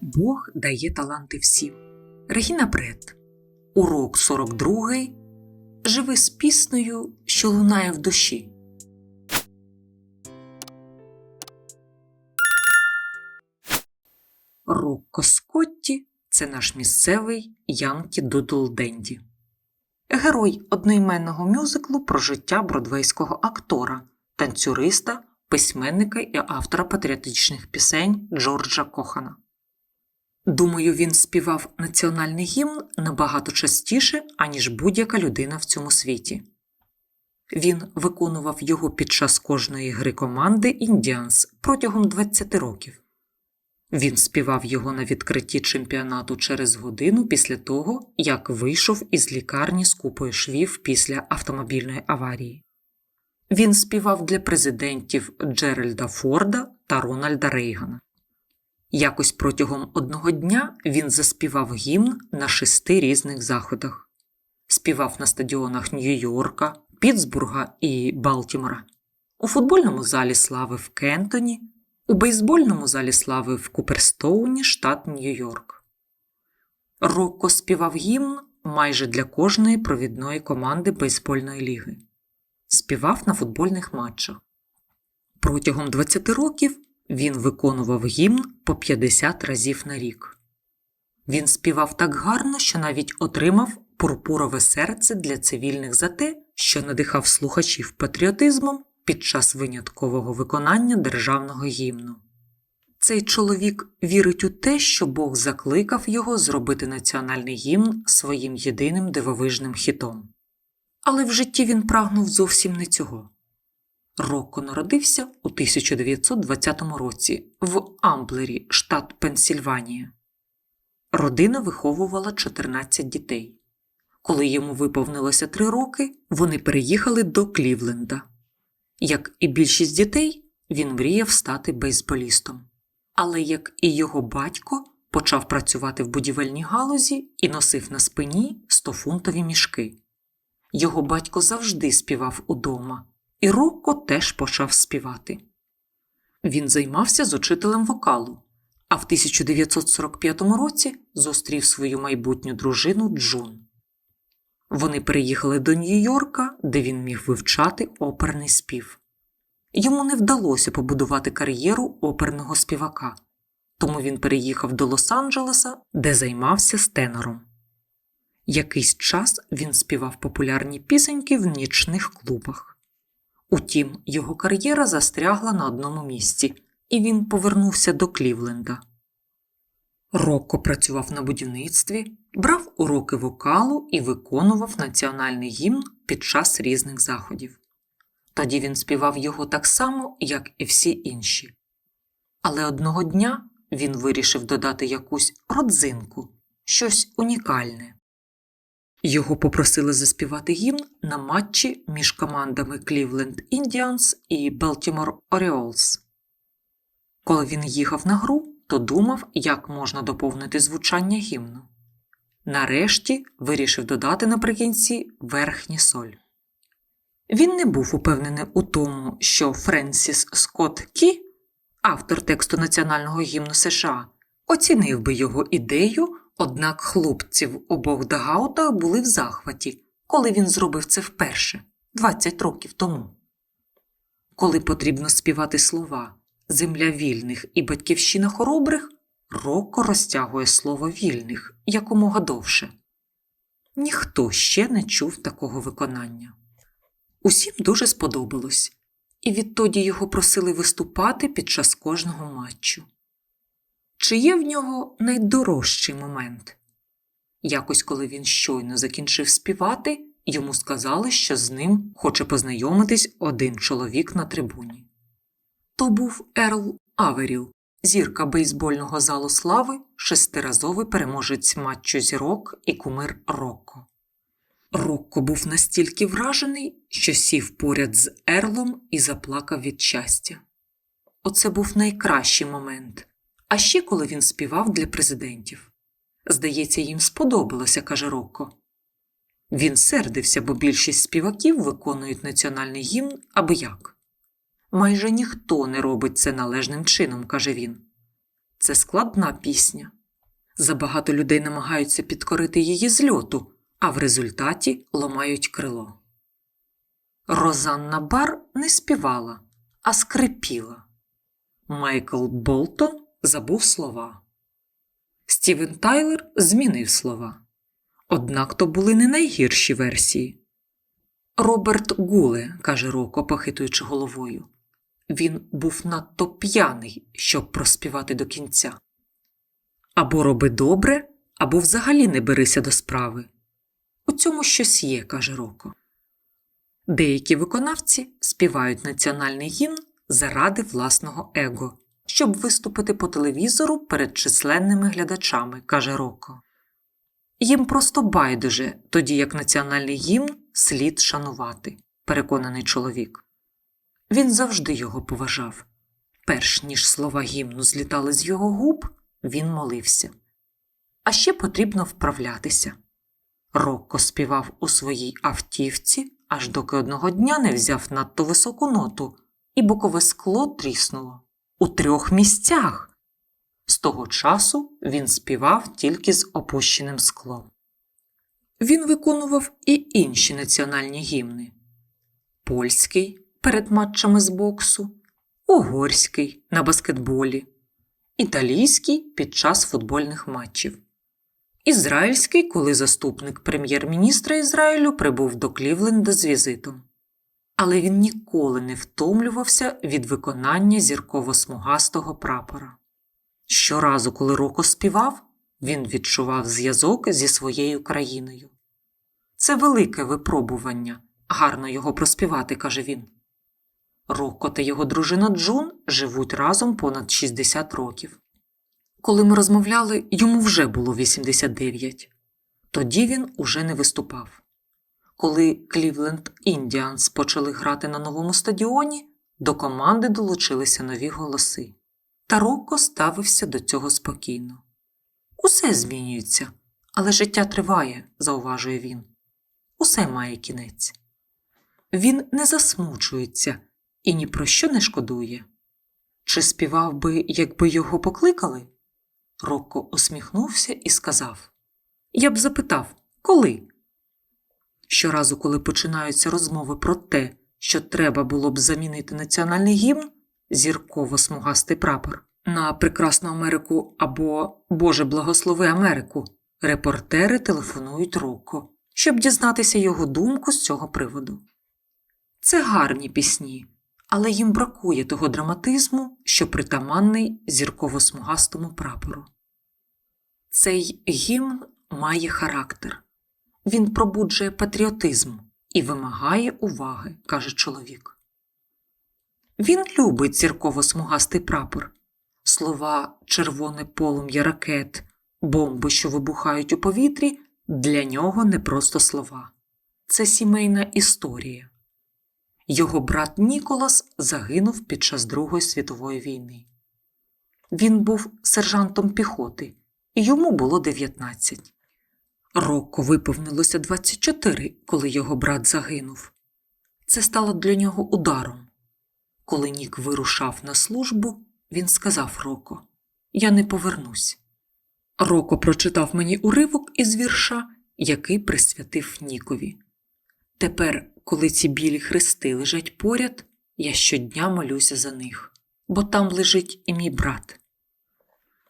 Бог дає таланти всім. Регіна Бред. Урок 42. Живи з піснею, що лунає в душі. Рокко Скотті це наш місцевий Янкі Дудл Денді. Герой одноіменного мюзиклу про життя бродвейського актора, танцюриста, письменника і автора патріотичних пісень Джорджа Кохана. Думаю, він співав національний гімн набагато частіше, аніж будь-яка людина в цьому світі. Він виконував його під час кожної гри команди Індіанс протягом 20 років. Він співав його на відкритті чемпіонату через годину після того, як вийшов із лікарні з купою швів після автомобільної аварії. Він співав для президентів Джеральда Форда та Рональда Рейгана. Якось протягом одного дня він заспівав гімн на шести різних заходах. Співав на стадіонах Нью-Йорка, Пітсбурга і Балтімора, у футбольному залі слави в Кентоні, у бейсбольному залі слави в Куперстоуні, штат Нью-Йорк. Рокко співав гімн майже для кожної провідної команди бейсбольної ліги. Співав на футбольних матчах. Протягом 20 років він виконував гімн по 50 разів на рік. Він співав так гарно, що навіть отримав пурпурове серце для цивільних за те, що надихав слухачів патріотизмом під час виняткового виконання державного гімну. Цей чоловік вірить у те, що Бог закликав його зробити національний гімн своїм єдиним дивовижним хітом. Але в житті він прагнув зовсім не цього. Рокко народився у 1920 році в Амблері, штат Пенсільванія. Родина виховувала 14 дітей. Коли йому виповнилося 3 роки, вони переїхали до Клівленда. Як і більшість дітей, він мріяв стати бейсболістом. Але, як і його батько, почав працювати в будівельній галузі і носив на спині 100-фунтові мішки. Його батько завжди співав удома, і Рокко теж почав співати. Він займався з учителем вокалу, а в 1945 році зустрів свою майбутню дружину Джун. Вони переїхали до Нью-Йорка, де він міг вивчати оперний спів. Йому не вдалося побудувати кар'єру оперного співака, тому він переїхав до Лос-Анджелеса, де займався стенором. Якийсь час він співав популярні пісеньки в нічних клубах. Утім, його кар'єра застрягла на одному місці, і він повернувся до Клівленда. Рокко працював на будівництві, брав уроки вокалу і виконував національний гімн під час різних заходів. Тоді він співав його так само, як і всі інші. Але одного дня він вирішив додати якусь родзинку, щось унікальне. Його попросили заспівати гімн на матчі між командами Cleveland Indians і Baltimore Orioles. Коли він їхав на гру, то думав, як можна доповнити звучання гімну. Нарешті вирішив додати наприкінці верхній соль. Він не був упевнений у тому, що Френсіс Скотт Кі, автор тексту національного гімну США, оцінив би його ідею, однак хлопці в обох дагаутах були в захваті, коли він зробив це вперше, 20 років тому. Коли потрібно співати слова Земля вільних і батьківщина хоробрих, Рокко розтягує слово вільних якомога довше. Ніхто ще не чув такого виконання. Усім дуже сподобалось, і відтоді його просили виступати під час кожного матчу. Чи є в нього найдорожчий момент? Якось, коли він щойно закінчив співати, йому сказали, що з ним хоче познайомитись один чоловік на трибуні. То був Ерл Аверіл, зірка бейсбольного залу слави, шестиразовий переможець матчу зірок і кумир Рокко. Рокко був настільки вражений, що сів поряд з Ерлом і заплакав від щастя. Оце був найкращий момент, а ще коли він співав для президентів. Здається, їм сподобалося, каже Рокко. Він сердився, бо більшість співаків виконують національний гімн аби як. Майже ніхто не робить це належним чином, каже він. це складна пісня. Забагато людей намагаються підкорити її з льоту, а в результаті ламають крило. Розанна Бар не співала, а скрипіла. Майкл Болтон забув слова. Стівен Тайлер змінив слова. Однак то були не найгірші версії. Роберт Гуле, каже Роко, похитуючи головою. Він був надто п'яний, щоб проспівати до кінця. Або роби добре, або взагалі не берися до справи. У цьому щось є, каже Роко. Деякі виконавці співають національний гімн заради власного его, щоб виступити по телевізору перед численними глядачами, каже Роко. Їм просто байдуже, тоді як національний гімн слід шанувати, переконаний чоловік. Він завжди його поважав. Перш ніж слова гімну злітали з його губ, він молився. А ще потрібно вправлятися. Рокко співав у своїй автівці, аж доки одного дня не взяв надто високу ноту, і бокове скло тріснуло у трьох місцях. З того часу він співав тільки з опущеним склом. Він виконував і інші національні гімни польський перед матчами з боксу, угорський на баскетболі, італійський під час футбольних матчів, ізраїльський, коли заступник прем'єр-міністра Ізраїлю прибув до Клівленда з візитом. Але він ніколи не втомлювався від виконання зірково-смугастого прапора. Щоразу, коли Роко співав, він відчував зв'язок зі своєю країною. Це велике випробування, гарно його проспівати, каже він. Роко та його дружина Джун живуть разом понад 60 років. Коли ми розмовляли, йому вже було 89. Тоді він уже не виступав. Коли Клівленд Індіанс почали грати на новому стадіоні, до команди долучилися нові голоси. Та Рокко ставився до цього спокійно. Усе змінюється, але життя триває, зауважує він. Усе має кінець. Він не засмучується і ні про що не шкодує. Чи співав би, якби його покликали? Рокко усміхнувся і сказав Я б запитав, коли? Щоразу, коли починаються розмови про те, що треба було б замінити національний гімн, зірково-смугастий прапор, на прекрасну Америку або Боже благослови Америку, репортери телефонують Рокко, щоб дізнатися його думку з цього приводу. Це гарні пісні, але їм бракує того драматизму, що притаманний зірково-смугастому прапору. Цей гімн має характер. Він пробуджує патріотизм і вимагає уваги, каже чоловік. Він любить зірково-смугастий прапор, слова червоне полум'я ракет, бомби, що вибухають у повітрі, для нього не просто слова. Це сімейна історія. Його брат Ніколас загинув під час Другої світової війни. Він був сержантом піхоти, і йому було 19. Рокко виповнилося 24, коли його брат загинув. Це стало для нього ударом. Коли Нік вирушав на службу, він сказав Роко: Я не повернусь. Роко прочитав мені уривок із вірша, який присвятив Нікові. Тепер, коли ці білі хрести лежать поряд, я щодня молюся за них, бо там лежить і мій брат.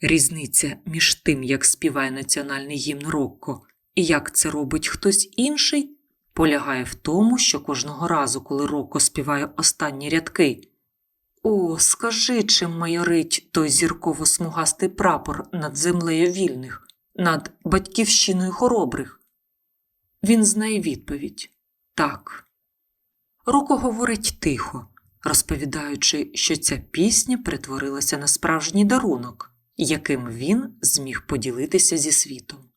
Різниця між тим, як співає національний гімн Рокко, і як це робить хтось інший, полягає в тому, що кожного разу, коли Рокко співає останні рядки. О, скажи, чим майорить той зірково-смугастий прапор над землею вільних, над батьківщиною хоробрих. Він знає відповідь так. Роко говорить тихо, розповідаючи, що ця пісня перетворилася на справжній дарунок, яким він зміг поділитися зі світом.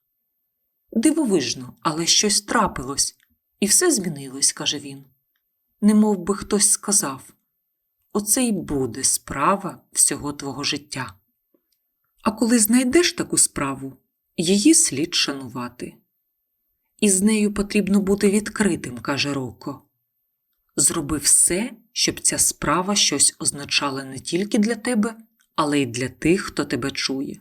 Дивовижно, але щось трапилось, і все змінилось, каже він. Немов би хтось сказав оце й буде справа всього твого життя. А коли знайдеш таку справу, її слід шанувати. І з нею потрібно бути відкритим, каже Роко. Зроби все, щоб ця справа щось означала не тільки для тебе, але й для тих, хто тебе чує.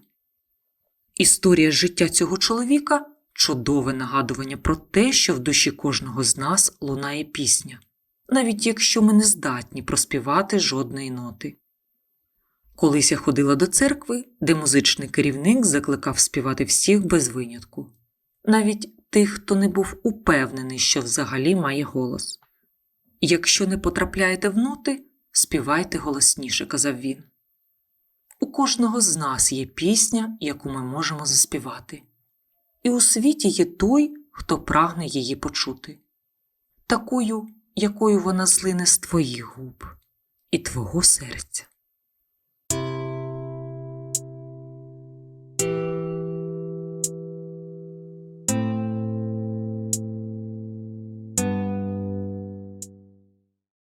Історія життя цього чоловіка чудове нагадування про те, що в душі кожного з нас лунає пісня, навіть якщо ми не здатні проспівати жодної ноти. Колись я ходила до церкви, де музичний керівник закликав співати всіх без винятку, навіть тих, хто не був упевнений, що взагалі має голос. Якщо не потрапляєте в ноти, співайте голосніше, казав він. У кожного з нас є пісня, яку ми можемо заспівати, і у світі є той, хто прагне її почути, такою, якою вона злине з твоїх губ і твого серця.